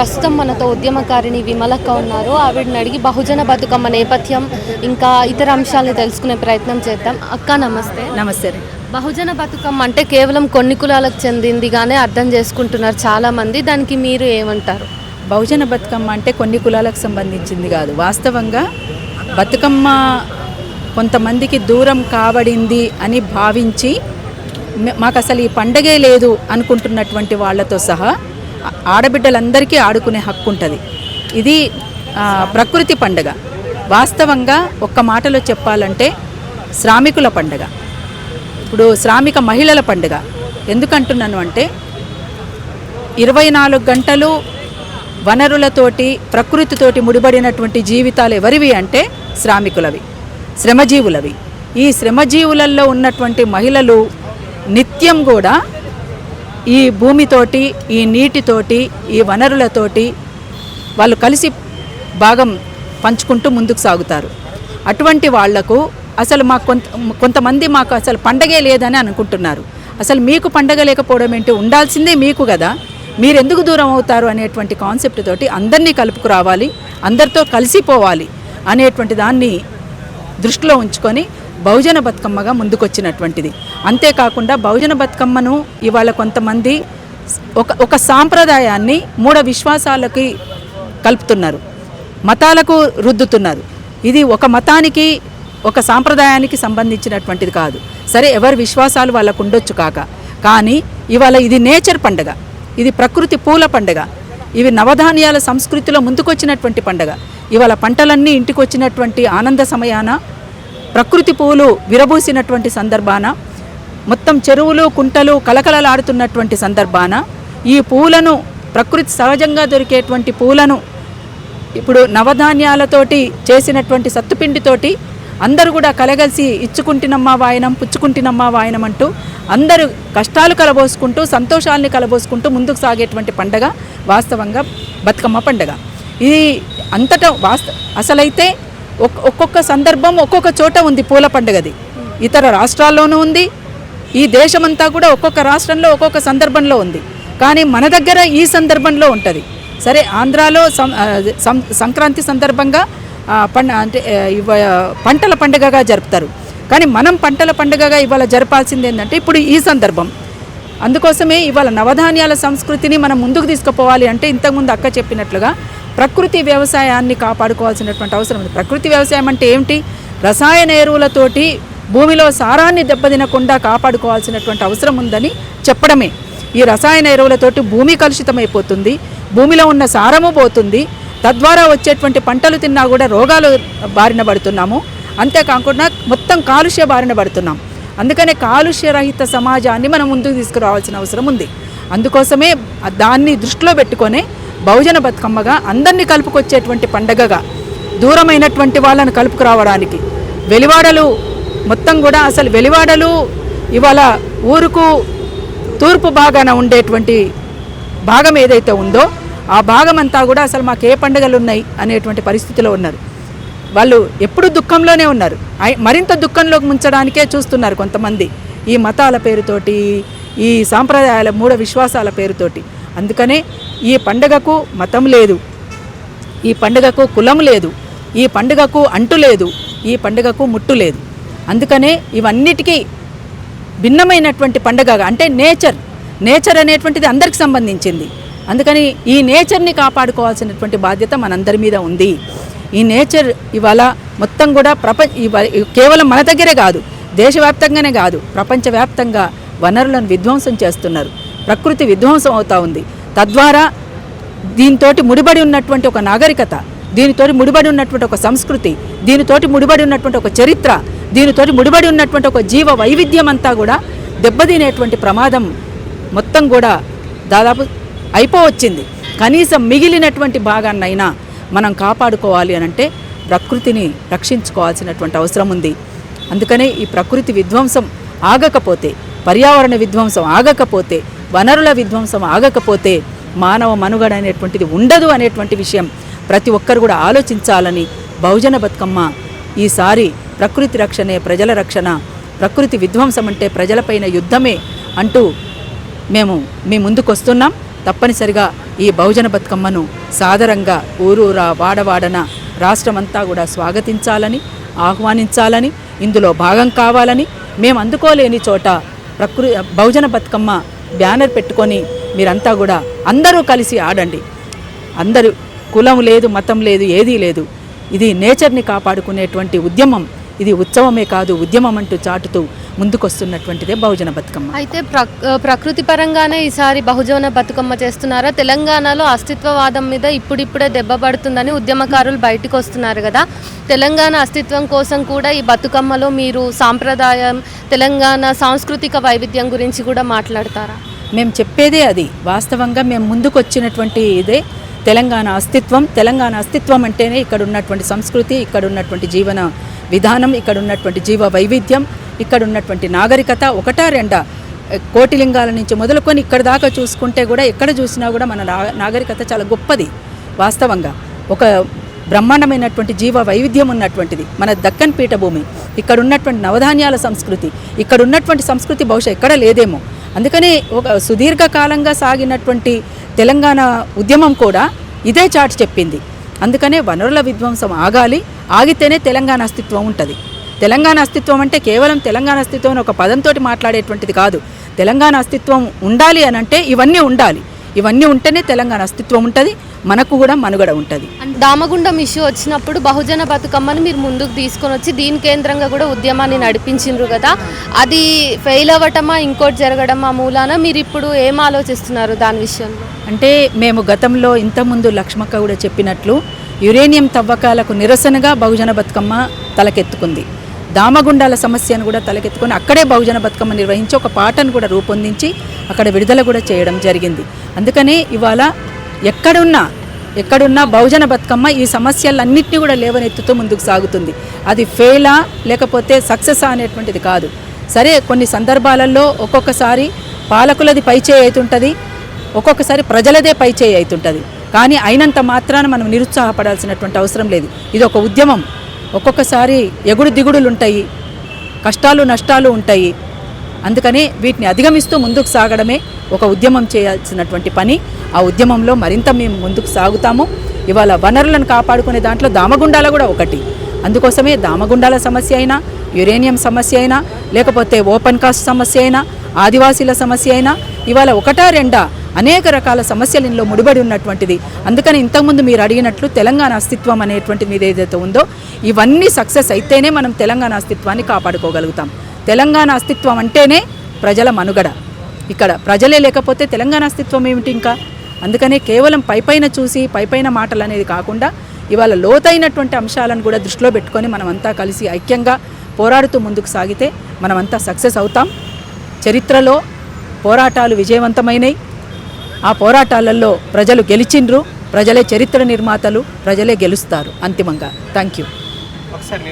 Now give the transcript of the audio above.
ప్రస్తుతం మనతో ఉద్యమకారిణి విమలక్క ఉన్నారు. ఆవిడని అడిగి బహుజన బతుకమ్మ నేపథ్యం ఇంకా ఇతర అంశాలను తెలుసుకునే ప్రయత్నం చేద్దాం. అక్క నమస్తే. నమస్తే బహుజన బతుకమ్మ అంటే కేవలం కొన్ని కులాలకు చెందిందిగానే అర్థం చేసుకుంటున్నారు చాలామంది. దానికి మీరు ఏమంటారు? బహుజన బతుకమ్మ అంటే కొన్ని కులాలకు సంబంధించింది కాదు. వాస్తవంగా బతుకమ్మ కొంతమందికి దూరం కాబడింది అని భావించి మాకు అసలు ఈ పండగే లేదు అనుకుంటున్నటువంటి వాళ్ళతో సహా ఆడబిడ్డలందరికీ ఆడుకునే హక్కు ఉంటుంది ఇది ప్రకృతి పండగ. వాస్తవంగా ఒక్క మాటలో చెప్పాలంటే శ్రామికుల పండగ. ఇప్పుడు శ్రామిక మహిళల పండుగ. ఎందుకంటున్నాను అంటే ఇరవై నాలుగు గంటలు వనరులతోటి ప్రకృతితోటి ముడిపడినటువంటి జీవితాలు ఎవరివి అంటే శ్రామికులవి శ్రమజీవులవి. ఈ శ్రమజీవులలో ఉన్నటువంటి మహిళలు నిత్యం కూడా ఈ భూమితోటి ఈ నీటితోటి ఈ వనరులతోటి వాళ్ళు కలిసి భాగం పంచుకుంటూ ముందుకు సాగుతారు. అటువంటి వాళ్ళకు అసలు మాకు కొంత కొంతమంది మాకు అసలు పండగే లేదని అనుకుంటున్నారు. అసలు మీకు పండగ లేకపోవడం ఏంటి? ఉండాల్సిందే మీకు కదా. మీరు ఎందుకు దూరం అవుతారు అనేటువంటి కాన్సెప్ట్ తోటి అందరినీ కలుపుకురావాలి అందరితో కలిసిపోవాలి అనేటువంటి దాన్ని దృష్టిలో ఉంచుకొని బహుజన బతుకమ్మగా ముందుకొచ్చినటువంటిది. అంతేకాకుండా బహుజన బతుకమ్మను ఇవాళ కొంతమంది ఒక ఒక సాంప్రదాయాన్ని మూఢ విశ్వాసాలకి కలుపుతున్నారు. మతాలకు రుద్దుతున్నారు. ఇది ఒక మతానికి ఒక సాంప్రదాయానికి సంబంధించినటువంటిది కాదు. సరే ఎవరి విశ్వాసాలు వాళ్ళకు ఉండొచ్చు కాక. కానీ ఇవాళ ఇది నేచర్ పండగ. ఇది ప్రకృతి పూల పండగ. ఇవి నవధాన్యాల సంస్కృతిలో ముందుకొచ్చినటువంటి పండగ. ఇవాళ పంటలన్నీ ఇంటికి వచ్చినటువంటి ఆనంద సమయాన ప్రకృతి పువ్వులు విరబూసినటువంటి సందర్భాన మొత్తం చెరువులు కుంటలు కలకలలాడుతున్నటువంటి సందర్భాన ఈ పూలను ప్రకృతి సహజంగా దొరికేటువంటి పూలను ఇప్పుడు నవధాన్యాలతోటి చేసినటువంటి సత్తుపిండితోటి అందరూ కూడా కలగలిసి ఇచ్చుకుంటున్నమ్మా వాయనం పుచ్చుకుంటున్నమ్మా వాయనం అంటూ అందరూ కష్టాలు కలబోసుకుంటూ సంతోషాలని కలబోసుకుంటూ ముందుకు సాగేటువంటి పండగ వాస్తవంగా బతుకమ్మ పండగ. ఇది అంతటా వాస్త అసలైతే ఒక్కొక్క సందర్భం ఒక్కొక్క చోట ఉంది పూల పండుగది. ఇతర రాష్ట్రాల్లోనూ ఉంది. ఈ దేశమంతా కూడా ఒక్కొక్క రాష్ట్రంలో ఒక్కొక్క సందర్భంలో ఉంది. కానీ మన దగ్గర ఈ సందర్భంలో ఉంటుంది. సరే ఆంధ్రాలో సం- సం- సంక్రాంతి సందర్భంగా పండ అంటే పంటల పండుగగా జరుపుతారు. కానీ మనం పంటల పండుగగా ఇవాళ జరపాల్సింది ఏంటంటే ఇప్పుడు ఈ సందర్భం. అందుకోసమే ఇవాళ నవధాన్యాల సంస్కృతిని మనం ముందుకు తీసుకుపోవాలి అంటే ఇంతకుముందు అక్క చెప్పినట్లుగా ప్రకృతి వ్యవసాయాన్ని కాపాడుకోవాల్సినటువంటి అవసరం ఉంది. ప్రకృతి వ్యవసాయం అంటే ఏమిటి? రసాయన ఎరువులతోటి భూమిలో సారాన్ని దెబ్బతినకుండా కాపాడుకోవాల్సినటువంటి అవసరం ఉందని చెప్పడమే. ఈ రసాయన ఎరువులతోటి భూమి కలుషితమైపోతుంది భూమిలో ఉన్న సారము పోతుంది తద్వారా వచ్చేటువంటి పంటలు తిన్నా కూడా రోగాలు బారిన పడుతున్నాము. అంతేకాకుండా మొత్తం కాలుష్య బారిన పడుతున్నాం. అందుకనే కాలుష్యరహిత సమాజాన్ని మనం ముందుకు తీసుకురావాల్సిన అవసరం ఉంది. అందుకోసమే దాన్ని దృష్టిలో పెట్టుకొని బహుజన బతుకమ్మగా అందరినీ కలుపుకొచ్చేటువంటి పండగగా దూరమైనటువంటి వాళ్ళను కలుపుకురావడానికి. వెలివాడలు మొత్తం కూడా అసలు వెలివాడలు ఇవాళ ఊరుకు తూర్పు భాగాన ఉండేటువంటి భాగం ఏదైతే ఉందో ఆ భాగం అంతా కూడా అసలు మాకు ఏ పండుగలు ఉన్నాయి అనేటువంటి పరిస్థితిలో ఉన్నారు. వాళ్ళు ఎప్పుడు దుఃఖంలోనే ఉన్నారు. ఐ- మరింత దుఃఖంలోకి ముంచడానికే చూస్తున్నారు కొంతమంది. ఈ మతాల పేరుతోటి ఈ సాంప్రదాయాల మూఢ విశ్వాసాల పేరుతోటి. అందుకనే ఈ పండుగకు మతం లేదు. ఈ పండుగకు కులం లేదు. ఈ పండుగకు అంటు లేదు. ఈ పండుగకు ముట్టు లేదు. అందుకనే ఇవన్నిటికీ భిన్నమైనటువంటి పండుగ అంటే నేచర్. నేచర్ అనేటువంటిది అందరికి సంబంధించింది. అందుకని ఈ నేచర్ని కాపాడుకోవాల్సినటువంటి బాధ్యత మనందరి మీద ఉంది. ఈ నేచర్ ఇవాళ మొత్తం కూడా ప్రపంచ కేవలం మన దగ్గరే కాదు దేశవ్యాప్తంగానే కాదు ప్రపంచవ్యాప్తంగా వనరులను విధ్వంసం చేస్తున్నారు. ప్రకృతి విధ్వంసం అవుతూ ఉంది. తద్వారా దీనితోటి ముడిబడి ఉన్నటువంటి ఒక నాగరికత దీనితోటి ముడిబడి ఉన్నటువంటి ఒక సంస్కృతి దీనితోటి ముడిబడి ఉన్నటువంటి ఒక చరిత్ర దీనితోటి ముడిబడి ఉన్నటువంటి ఒక జీవ వైవిధ్యం అంతా కూడా దెబ్బతినేటువంటి ప్రమాదం మొత్తం కూడా దాదాపు అయిపోవచ్చింది. కనీసం మిగిలినటువంటి భాగాన్నైనా మనం కాపాడుకోవాలి అని అంటే ప్రకృతిని రక్షించుకోవాల్సినటువంటి అవసరం ఉంది. అందుకనే ఈ ప్రకృతి విధ్వంసం ఆగకపోతే పర్యావరణ విధ్వంసం ఆగకపోతే వనరుల విధ్వంసం ఆగకపోతే మానవ మనుగడ అనేటువంటిది ఉండదు అనేటువంటి విషయం ప్రతి ఒక్కరు కూడా ఆలోచించాలని బహుజన బతుకమ్మ ఈసారి ప్రకృతి రక్షణే ప్రజల రక్షణ ప్రకృతి విధ్వంసం అంటే ప్రజలపైన యుద్ధమే అంటూ మేము మీ ముందుకొస్తున్నాం తప్పనిసరిగా ఈ బహుజన బతుకమ్మను సాదరంగా ఊరూరా వాడవాడన రాష్ట్రమంతా కూడా స్వాగతించాలని ఆహ్వానించాలని ఇందులో భాగం కావాలని మేము అందుకోలేని చోట ప్రకృ బహుజన బతుకమ్మ బ్యానర్ పెట్టుకొని మీరంతా కూడా అందరూ కలిసి ఆడండి. అందరూ కులం లేదు మతం లేదు ఏదీ లేదు. ఇది నేచర్ని కాపాడుకునేటువంటి ఉద్యమం. ఇది ఉత్సవమే కాదు ఉద్యమం అంటూ చాటుతూ ముందుకొస్తున్నటువంటిదే బహుజన బతుకమ్మ. అయితే ప్ర ప్రకృతి పరంగానే ఈసారి బహుజన బతుకమ్మ చేస్తున్నారా? తెలంగాణలో అస్తిత్వవాదం మీద ఇప్పుడిప్పుడే దెబ్బ పడుతుందని ఉద్యమకారులు బయటకు వస్తున్నారు కదా. తెలంగాణ అస్తిత్వం కోసం కూడా ఈ బతుకమ్మలో మీరు సాంప్రదాయం తెలంగాణ సాంస్కృతిక వైవిధ్యం గురించి కూడా మాట్లాడతారా? మేము చెప్పేదే అది. వాస్తవంగా మేము ముందుకు వచ్చినటువంటి ఇదే తెలంగాణ అస్తిత్వం. తెలంగాణ అస్తిత్వం అంటేనే ఇక్కడ ఉన్నటువంటి సంస్కృతి ఇక్కడ ఉన్నటువంటి జీవన విధానం ఇక్కడ ఉన్నటువంటి జీవ వైవిధ్యం ఇక్కడ ఉన్నటువంటి నాగరికత ఒకటా రెండా? కోటిలింగాల నుంచి మొదలుకొని ఇక్కడ దాకా చూసుకుంటే కూడా ఎక్కడ చూసినా కూడా మన నాగరికత చాలా గొప్పది. వాస్తవంగా ఒక బ్రహ్మాండమైనటువంటి జీవ వైవిధ్యం ఉన్నటువంటిది. మన దక్కన్ పీఠభూమి. ఇక్కడ ఉన్నటువంటి నవధాన్యాల సంస్కృతి. ఇక్కడ ఉన్నటువంటి సంస్కృతి బహుశా ఎక్కడ లేదేమో. అందుకనే ఒక సుదీర్ఘకాలంగా సాగినటువంటి తెలంగాణ ఉద్యమం కూడా ఇదే చాటు చెప్పింది. అందుకనే వనరుల విధ్వంసం ఆగాలి ఆగితేనే తెలంగాణ అస్తిత్వం ఉంటుంది. తెలంగాణ అస్తిత్వం అంటే కేవలం తెలంగాణ అస్తిత్వం అని ఒక పదంతో మాట్లాడేటువంటిది కాదు. తెలంగాణ అస్తిత్వం ఉండాలి అని అంటే ఇవన్నీ ఉండాలి. ఇవన్నీ ఉంటేనే తెలంగాణ అస్తిత్వం ఉంటుంది మనకు కూడా మనుగడ ఉంటుంది. దామగుండం ఇష్యూ వచ్చినప్పుడు బహుజన బతుకమ్మని మీరు ముందుకు తీసుకొని వచ్చి దీని కేంద్రంగా కూడా ఉద్యమాన్ని నడిపించిండ్రు కదా. అది ఫెయిల్ అవ్వటమా ఇంకోటి జరగడమా మూలాన మీరు ఇప్పుడు ఏం ఆలోచిస్తున్నారు దాని విషయంలో? అంటే మేము గతంలో ఇంతకుముందు లక్ష్మక్క కూడా చెప్పినట్లు యురేనియం తవ్వకాలకు నిరసనగా బహుజన బతుకమ్మ తలకెత్తుకుంది. దామగుండాల సమస్యను కూడా తలకెత్తుకొని అక్కడే బహుజన బతుకమ్మ నిర్వహించి ఒక పాటను కూడా రూపొందించి అక్కడ విడుదల కూడా చేయడం జరిగింది. అందుకనే ఇవాళ ఎక్కడున్నా ఎక్కడున్నా బహుజన బతుకమ్మ ఈ సమస్యలన్నింటినీ కూడా లేవనెత్తుతూ ముందుకు సాగుతుంది. అది ఫెయిలా లేకపోతే సక్సెస్ అనేటువంటిది కాదు. సరే కొన్ని సందర్భాలలో ఒక్కొక్కసారి పాలకులది పైచేయి అవుతుంటుంది ఒక్కొక్కసారి ప్రజలదే పైచేయి అవుతుంటుంది కానీ అయినంత మాత్రాన మనం నిరుత్సాహపడాల్సినటువంటి అవసరం లేదు. ఇది ఒక ఉద్యమం. ఒక్కొక్కసారి ఎగుడు దిగుడులు ఉంటాయి కష్టాలు నష్టాలు ఉంటాయి. అందుకనే వీటిని అధిగమిస్తూ ముందుకు సాగడమే ఒక ఉద్యమం చేయాల్సినటువంటి పని. ఆ ఉద్యమంలో మరింత మేము ముందుకు సాగుతాము. ఇవాళ వనరులను కాపాడుకునే దాంట్లో దామగుండాల కూడా ఒకటి. అందుకోసమే దామగుండాల సమస్య అయినా యురేనియం సమస్య అయినా లేకపోతే ఓపెన్ కాస్ట్ సమస్య అయినా ఆదివాసీల సమస్య అయినా ఇవాళ ఒకటా రెండా అనేక రకాల సమస్యలు ఇందులో ముడిపడి ఉన్నటువంటిది. అందుకని ఇంతకుముందు మీరు అడిగినట్లు తెలంగాణ అస్తిత్వం అనేటువంటిది మీద ఏదైతే ఉందో ఇవన్నీ సక్సెస్ అయితేనే మనం తెలంగాణ అస్తిత్వాన్ని కాపాడుకోగలుగుతాం. తెలంగాణ అస్తిత్వం అంటేనే ప్రజల మనుగడ. ఇక్కడ ప్రజలే లేకపోతే తెలంగాణ అస్తిత్వం ఏమిటి ఇంకా? అందుకనే కేవలం పైపైన చూసి పైపైన మాటలు అనేది కాకుండా ఇవాళ లోతైనటువంటి అంశాలను కూడా దృష్టిలో పెట్టుకొని మనమంతా కలిసి ఐక్యంగా పోరాడుతూ ముందుకు సాగితే మనమంతా సక్సెస్ అవుతాం. చరిత్రలో పోరాటాలు విజయవంతమైనవి ఆ పోరాటాలలో ప్రజలు గెలిచిండ్రు ప్రజలే చరిత్ర నిర్మాతలు ప్రజలే గెలుస్తారు అంతిమంగా. థ్యాంక్ యూ ఒకసారి